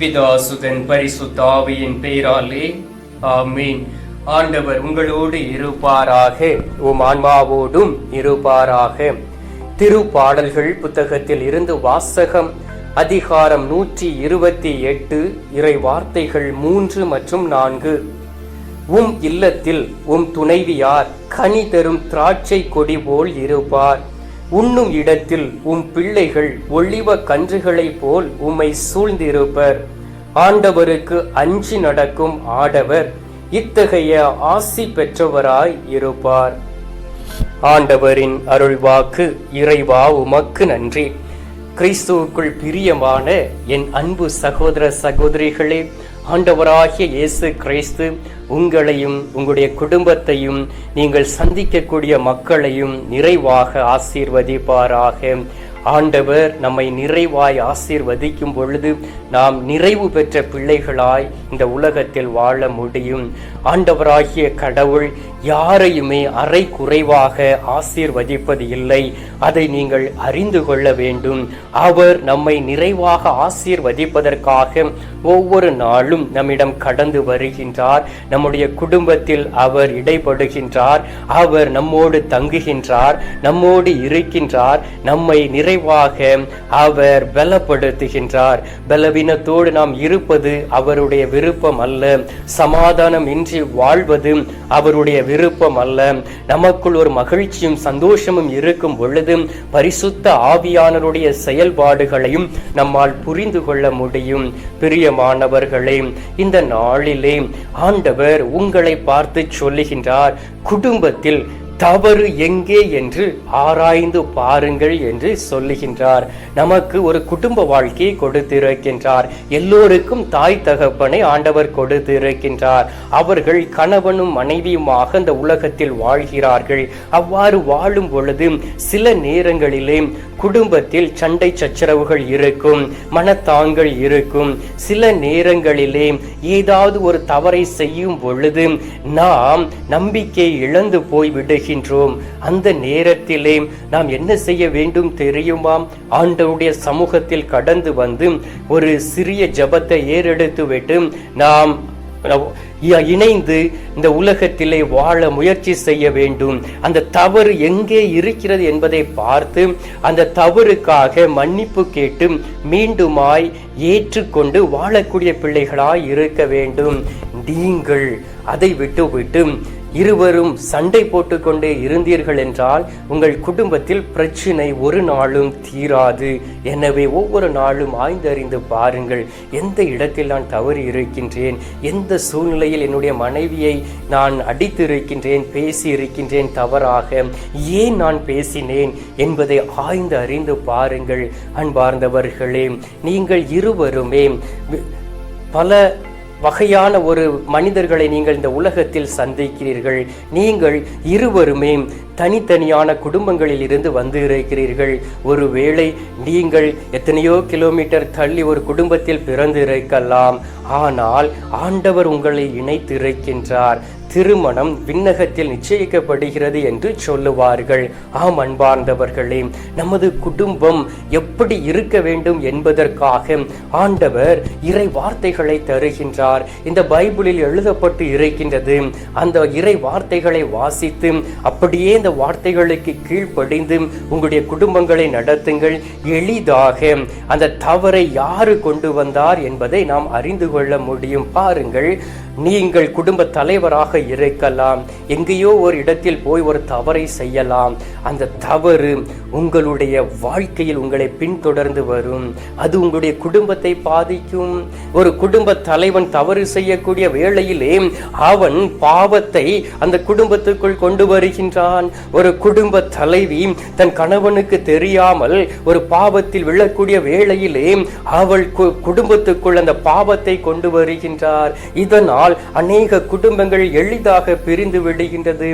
பிதாசுதன் பரிசுத்தாவியின் பெயராலே. ஆமீன். ஆண்டவர் உங்களோடு இருப்பாராக. உம் ஆன்மாவோடும் இருப்பாராக. திருப்பாடல்கள் புத்தகத்தில் இருந்து வாசகம் அதிகாரம் நூற்றி இருபத்தி எட்டு இறை வார்த்தைகள் மூன்று மற்றும் நான்கு. உம் இல்லத்தில் உம் துணைவியார் கனி தரும் திராட்சை கொடி போல் இருப்பார். உண்ணும் இடத்தில் உம் பிள்ளைகள் ஒளிவ கன்றுகளைப் போல் உம்மை சூழ்ந்திருப்பர். ஆண்டவருக்கு அஞ்சி நடக்கும் ஆடவர் இத்தகைய ஆசி பெற்றவராய் இருப்பார். ஆண்டவரின் அருள்வாக்கு இறைவா உமக்கு நன்றி. கிறிஸ்துவுக்குள் பிரியமான என் அன்பு சகோதர சகோதரிகளே ஆண்டவராகிய இயேசு கிறிஸ்து உங்களையும் உங்களுடைய குடும்பத்தையும் நீங்கள் சந்திக்கக்கூடிய மக்களையும் நிறைவாக ஆசீர்வதிப்பாராக. ஆண்டவர் நம்மை நிறைவாய் ஆசீர்வதிக்கும் பொழுது நாம் நிறைவு பெற்ற பிள்ளைகளாய் இந்த உலகத்தில் வாழ முடியும். ஆண்டவராகிய கடவுள் யாரையுமே அரை குறைவாக ஆசீர்வதிப்பது இல்லை. அதை நீங்கள் அறிந்து கொள்ள வேண்டும். அவர் நம்மை நிறைவாக ஆசீர்வதிப்பதற்காக ஒவ்வொரு நாளும் நம்மிடம் கடந்து வருகின்றார். நம்முடைய குடும்பத்தில் அவர் இடைப்படுகின்றார் அவர் நம்மோடு தங்குகின்றார். நம்மோடு இருக்கின்றார். நம்மை நிறைவாக அவர் பலப்படுத்துகின்றார். பலவீனத்தோடு நாம் இருப்பது அவருடைய விருப்பம் அல்ல. சமாதானம் இன்றி வாழ்வது அவருடைய விருப்பம் அல்ல. நமக்குள் ஒரு மகிழ்ச்சியும் சந்தோஷமும் இருக்கும் பொழுது பரிசுத்த ஆவியானருடைய செயல்பாடுகளையும் நம்மால் புரிந்து கொள்ள முடியும். பிரியமானவர்களே இந்த நாளிலே ஆண்டவர் உங்களை பார்த்து சொல்லுகின்றார். குடும்பத்தில் தவறு எங்கே என்று ஆராய்ந்து பாருங்கள் என்று சொல்லுகின்றார். நமக்கு ஒரு குடும்ப வாழ்க்கையை கொடுத்திருக்கின்றார். எல்லோருக்கும் தாய் தகப்பனை ஆண்டவர் கொடுத்திருக்கின்றார். அவர்கள் கணவனும் மனைவியுமாக இந்த உலகத்தில் வாழ்கிறார்கள். அவ்வாறு வாழும் பொழுது சில நேரங்களிலே குடும்பத்தில் சண்டை சச்சரவுகள் இருக்கும் மனத்தாங்கள் இருக்கும். சில நேரங்களிலே ஏதாவது ஒரு தவறை செய்யும் பொழுது நாம் நம்பிக்கை இழந்து போய் இருக்கின்றோம். அந்த நேரத்திலே நாம் என்ன செய்ய வேண்டும் தெரியுமாம்? ஆண்டவருடைய சமூகத்தில் கடந்து வந்து ஒரு சிறிய ஜபத்தை ஏறெடுத்து விட்டு நாம் இணைந்து இந்த உலகத்திலே வாழ முயற்சி செய்ய வேண்டும். அந்த தவறு எங்கே இருக்கிறது என்பதை பார்த்து அந்த தவறுக்காக மன்னிப்பு கேட்டு மீண்டுமாய் ஏற்றுக்கொண்டு வாழக்கூடிய பிள்ளைகளாய் இருக்க வேண்டும். நீங்கள் அதை விட்டு விட்டு இருவரும் சண்டை போட்டுக்கொண்டே இருந்தீர்கள் என்றால் உங்கள் குடும்பத்தில் பிரச்சினை ஒரு நாளும் தீராது. எனவே ஒவ்வொரு நாளும் ஆய்ந்தறிந்து பாருங்கள். எந்த இடத்தில் நான் தவறி இருக்கின்றேன்? எந்த சூழ்நிலையில் என்னுடைய மனைவியை நான் அடித்து இருக்கின்றேன் பேசி இருக்கின்றேன் தவறாக? ஏன் நான் பேசினேன் என்பதை ஆய்ந்து அறிந்து பாருங்கள். அன்பார்ந்தவர்களே நீங்கள் இருவருமே பல வகையான ஒரு மனிதர்களை நீங்கள் இந்த உலகத்தில் சந்திக்கிறீர்கள். நீங்கள் இருவருமே தனித்தனியான குடும்பங்களில் இருந்து வந்து இருக்கிறீர்கள் ஒருவேளை நீங்கள் எத்தனையோ கிலோமீட்டர் தள்ளி ஒரு குடும்பத்தில் பிறந்து இருக்கலாம் ஆனால் ஆண்டவர் உங்களை இணைத்து இருக்கின்றார் திருமணம் விண்ணகத்தில் நிச்சயிக்கப்படுகிறது என்று சொல்லுவார்கள். ஆம் அன்பார்ந்தவர்களே நமது குடும்பம் எப்படி இருக்க வேண்டும் என்பதற்காக ஆண்டவர் இறை வார்த்தைகளை தருகின்றார். இந்த பைபிளில் எழுதப்பட்டு இருக்கின்றது அந்த இறை வார்த்தைகளை வாசித்து அப்படியே இந்த வார்த்தைகளுக்கு கீழ்ப்படிந்து உங்களுடைய குடும்பங்களை நடத்துங்கள். எளிதாக அந்த தவறை யாரு கொண்டு வந்தார் என்பதை நாம் அறிந்து கொள்ள முடியும். பாருங்கள் நீங்கள் குடும்ப தலைவராக இருக்கலாம். எங்கேயோ ஒரு இடத்தில் போய் ஒரு தவறை செய்யலாம். அந்த தவறு உங்களுடைய வாழ்க்கையில் உங்களை பின்தொடர்ந்து வரும். அது உங்களுடைய குடும்பத்தை பாதிக்கும். ஒரு குடும்ப தலைவன் தவறு செய்யக்கூடிய வேளையிலே அவன் பாவத்தை அந்த குடும்பத்துக்குள் கொண்டு வருகின்றான். ஒரு குடும்ப தலைவி தன் கணவனுக்கு தெரியாமல் ஒரு பாவத்தில் விழக்கூடிய வேளையிலே அவள் குடும்பத்துக்குள் அந்த பாவத்தை கொண்டு வருகின்றார். இதனால் அநேக குடும்பங்கள் எளிதாக பிரிந்து விடுகின்றது.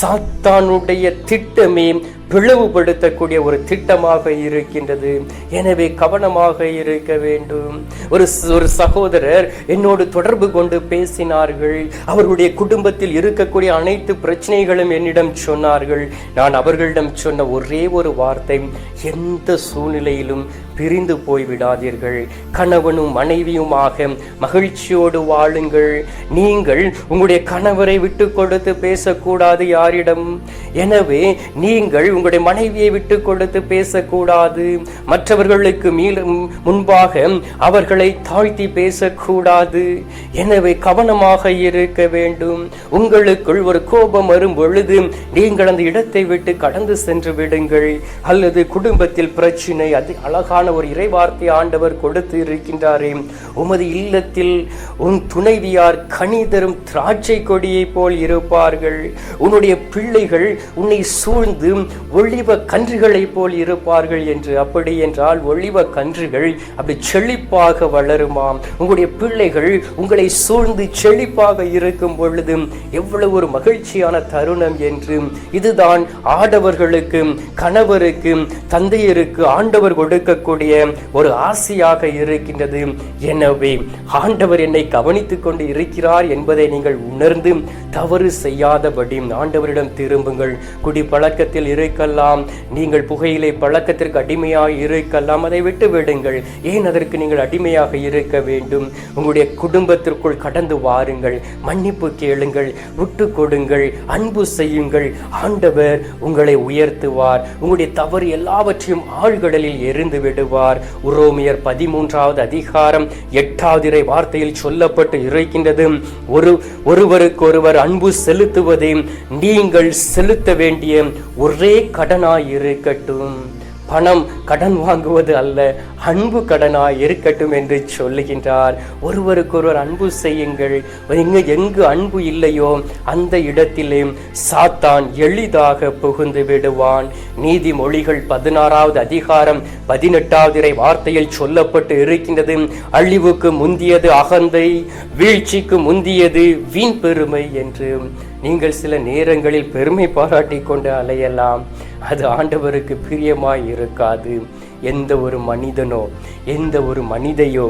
சாத்தானுடைய திட்டமே பிளவுபடுத்தக்கூடிய ஒரு திட்டமாக இருக்கின்றது. எனவே கவனமாக இருக்க வேண்டும். ஒரு ஒரு சகோதரர் என்னோடு தொடர்பு கொண்டு பேசினார்கள். அவருடைய குடும்பத்தில் இருக்கக்கூடிய அனைத்து பிரச்சனைகளும் என்னிடம் சொன்னார்கள். நான் அவர்களிடம் சொன்ன ஒரே ஒரு வார்த்தை எந்த சூழ்நிலையிலும் பிரிந்து போய் விடாதீர்கள். கணவனும் மனைவியுமாக மகிழ்ச்சியோடு வாழுங்கள். நீங்கள் உங்களுடைய கணவரை விட்டு கொடுத்து பேசக்கூடாது யாரிடம்? எனவே நீங்கள் உங்களுடைய மனைவியை விட்டு கொடுத்து பேசக்கூடாது. மற்றவர்களுக்கு மீள முன்பாக அவர்களை தாழ்த்தி பேசக்கூடாது. எனவே கவனமாக இருக்க வேண்டும். உங்களுக்குள் ஒரு கோபம் வரும் பொழுது நீங்கள் அந்த இடத்தை விட்டு கடந்து சென்று விடுங்கள். அல்லது குடும்பத்தில் பிரச்சினை அது அழகான அழகான ஒரு இறைவார்த்தை ஆண்டவர் கொடுத்து இருக்கின்றாரே உமது இல்லத்தில் உன் துணைவியார் கனி தரும் திராட்சை கொடியை போல் இருப்பார்கள். உன்னுடைய பிள்ளைகள் உன்னை சூழ்ந்து ஒளிவ கன்றுகளைப் போல் இருப்பார்கள் என்று. அப்படி என்றால் ஒளிவ கன்றுகள் அப்படி செழிப்பாக வளருமாம் உங்களுடைய பிள்ளைகள் உங்களை சூழ்ந்து செழிப்பாக இருக்கும் பொழுது எவ்வளவு ஒரு மகிழ்ச்சியான தருணம் என்று. இதுதான் ஆடவர்களுக்கு கணவருக்கு தந்தையருக்கு ஆண்டவர் கொடுக்கக்கூடிய ஒரு ஆசையாக இருக்கின்றது. எனவே ஆண்டவர் என்னை கவனித்துக் கொண்டு இருக்கிறார் என்பதை நீங்கள் உணர்ந்து தவறு செய்யாதபடி ஆண்டவரிடம் திரும்புங்கள். குடி பழக்கத்தில் இருக்கலாம் நீங்கள் புகையிலை பழக்கத்திற்கு அடிமையாக இருக்கலாம் அதை விட்டு விடுங்கள். ஏன் அதற்கு நீங்கள் அடிமையாக இருக்க வேண்டும்? உங்களுடைய குடும்பத்திற்குள் கடந்து வாருங்கள் மன்னிப்பு கேளுங்கள் விட்டு கொடுங்கள் அன்பு செய்யுங்கள். ஆண்டவர் உங்களை உயர்த்துவார். உங்களுடைய தவறு எல்லாவற்றையும் ஆழ்கடலில் எரிந்துவிடும். விடுவார் உரோமியர் பதிமூன்றாவது அதிகாரம் எட்டாவது இறை வார்த்தையில் சொல்லப்பட்டு இருக்கின்றது ஒரு ஒருவருக்கொருவர் அன்பு செலுத்துவதே நீங்கள் செலுத்த வேண்டிய ஒரே கடனாய் இருக்கட்டும். பணம் கடன் வாங்குவது அல்ல அன்பு கடனாய் இருக்கட்டும் என்று சொல்லுகின்றார். ஒருவருக்கொருவர் அன்பு செய்யுங்கள். எங்கு எங்கு அன்பு இல்லையோ அந்த இடத்திலே சாத்தான் எளிதாக புகுந்து விடுவான். நீதிமொழிகள் பதினாறாவது அதிகாரம் பதினெட்டாவது இறை வார்த்தையில் சொல்லப்பட்டு இருக்கின்றது. அழிவுக்கு முந்தியது அகந்தை வீழ்ச்சிக்கு முந்தியது வீண் பெருமை என்று. நீங்கள் சில நேரங்களில் பெருமை பாராட்டி கொண்டு அலையலாம். அது ஆண்டவருக்கு பிரியமாய் இருக்காது. எந்த ஒரு மனிதனோ எந்த ஒரு மனிதையோ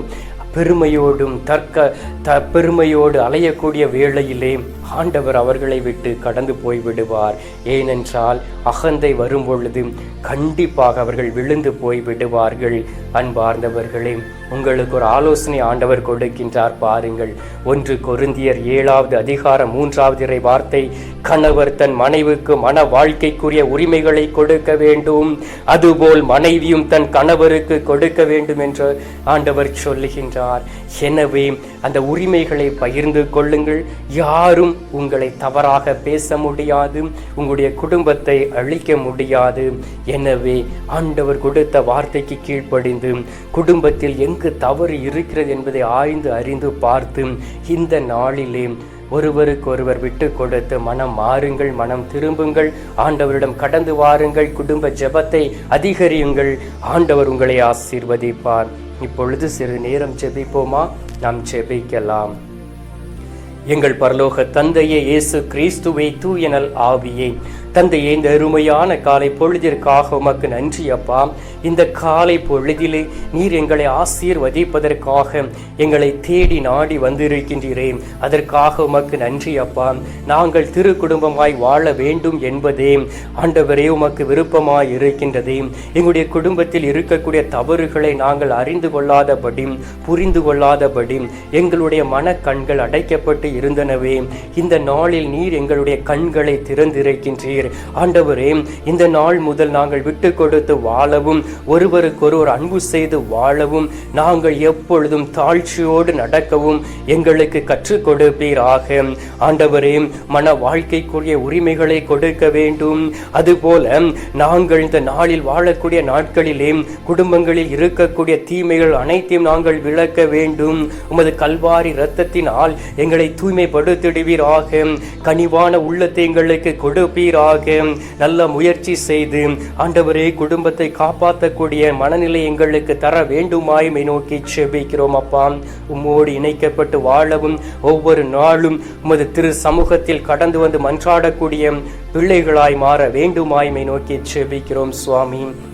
பெருமையோடும் தர்க்க த பெருமையோடு அலையக்கூடிய வேளையிலே ஆண்டவர் அவர்களை விட்டு கடந்து போய் விடுவார் ஏனென்றால் அகந்தை வரும் பொழுது கண்டிப்பாக அவர்கள் விழுந்து போய் விடுவார்கள் அன்பார்ந்தவர்களே உங்களுக்கு ஒரு ஆலோசனை ஆண்டவர் கொடுக்கின்றார் பாருங்கள். ஒன்று கொருந்தியர் ஏழாவது அதிகாரம் மூன்றாவது இறை வார்த்தை கணவர் தன் மனைவிக்கு மன வாழ்க்கைக்குரிய உரிமைகளை கொடுக்க வேண்டும். அதுபோல் மனைவியும் தன் கணவருக்கு கொடுக்க வேண்டும் என்று ஆண்டவர் சொல்லுகின்றார். எனவே அந்த உரிமைகளை பகிர்ந்து கொள்ளுங்கள். யாரும் உங்களை தவறாக பேச முடியாது உங்களுடைய குடும்பத்தை அழிக்க முடியாது. எனவே ஆண்டவர் கொடுத்த வார்த்தைக்கு கீழ்ப்படிந்து குடும்பத்தில் எங்கு தவறு இருக்கிறது என்பதை ஆய்ந்து அறிந்து பார்த்து இந்த நாளிலே ஒருவருக்கொருவர் விட்டு கொடுத்து மனம் மாறுங்கள் மனம் திரும்புங்கள். ஆண்டவரிடம் கடந்து வாருங்கள் குடும்ப ஜெபத்தை அதிகரியுங்கள். ஆண்டவர் உங்களை ஆசீர்வதிப்பார். இப்பொழுது சிறு நேரம் ஜெபிப்போமா? நாம் ஜெபிக்கலாம். எங்கள் பரலோக தந்தையே இயேசு கிறிஸ்துவை தூயனல் ஆவியே தந்தையே இந்த அருமையான காலை பொழுதிற்காக உமக்கு நன்றி அப்பா. இந்த காலை பொழுதிலே நீர் எங்களை ஆசீர்வதிப்பதற்காக எங்களை தேடி நாடி வந்திருக்கின்றீரே. அதற்காக உமக்கு நன்றி அப்பா. நாங்கள் திரு குடும்பமாய் வாழ வேண்டும் என்பதே ஆண்டவரே உமக்கு விருப்பமாய் இருக்கின்றது எங்களுடைய குடும்பத்தில் இருக்கக்கூடிய தவறுகளை நாங்கள் அறிந்து கொள்ளாதபடி புரிந்து கொள்ளாதபடி எங்களுடைய மனக்கண்கள் அடைக்கப்பட்டு இருந்தனவே. இந்த நாளில் நீர் எங்களுடைய கண்களை திறந்திருக்கின்றீர். ஆண்டவரே இந்த நாள் முதல் நாங்கள் விட்டு கொடுத்து வாழவும் ஒருவருக்கொருவர் அன்பு செய்து வாழவும் நாங்கள் எப்பொழுதும் தாழ்ச்சியோடு நடக்கவும் எங்களுக்கு கற்றுக் கொடுப்பீராக. ஆண்டவரே மன வாழ்க்கைக்குரிய உரிமைகளை கொடுக்க வேண்டும். அதுபோல நாங்கள் இந்த நாளில் வாழக்கூடிய நாட்களிலே குடும்பங்களில் இருக்கக்கூடிய தீமைகள் அனைத்தையும் நாங்கள் விளக்க வேண்டும். உமது கல்வாரி இரத்தத்தினால் எங்களை தூய்மைப்படுத்திடுவீராக. கனிவான உள்ளத்தை எங்களுக்கு கொடுப்பீராக. நல்ல முயற்சி செய்து ஆண்டவரே குடும்பத்தை காப்பாற்றக்கூடிய மனநிலை எங்களுக்கு தர வேண்டுமாய் நோக்கி செபிக்கிறோம் அப்பா. உம்மோடு இணைக்கப்பட்டு வாழவும் ஒவ்வொரு நாளும் உமது திரு சமூகத்தில் கடந்து வந்து மன்றாடக்கூடிய பிள்ளைகளாய் மாற வேண்டுமாய்மை நோக்கி செபிக்கிறோம் சுவாமி.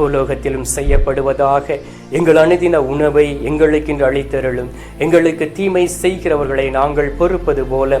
பூலோகத்திலும் செய்யப்படுவதாக எங்கள் அனுதின உணவை எங்களுக்கு என்று அளித்தருளும். எங்களுக்கு தீமை செய்கிறவர்களை நாங்கள் பொறுப்பது போல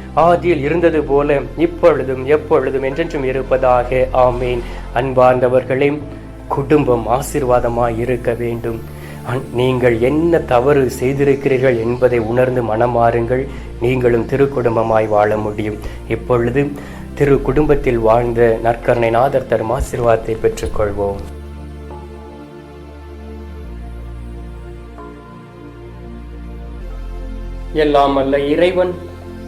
ஆதியில் இருந்தது போல இப்பொழுதும் எப்பொழுதும் என்றென்றும் இருப்பதாக. ஆமேன். அன்பார்ந்தவர்களே குடும்பம் ஆசீர்வாதமாய் இருக்க வேண்டும் நீங்கள் என்ன தவறு செய்திருக்கிறீர்கள் என்பதை உணர்ந்து மனமாறுங்கள். நீங்களும் திருக்குடும்பமாய் வாழ முடியும். இப்பொழுது திரு குடும்பத்தில் வாழ்ந்த நற்கருணை நாதர் தரும் ஆசிர்வாதத்தை பெற்றுக்கொள்வோம். எல்லாம் அல்ல இறைவன்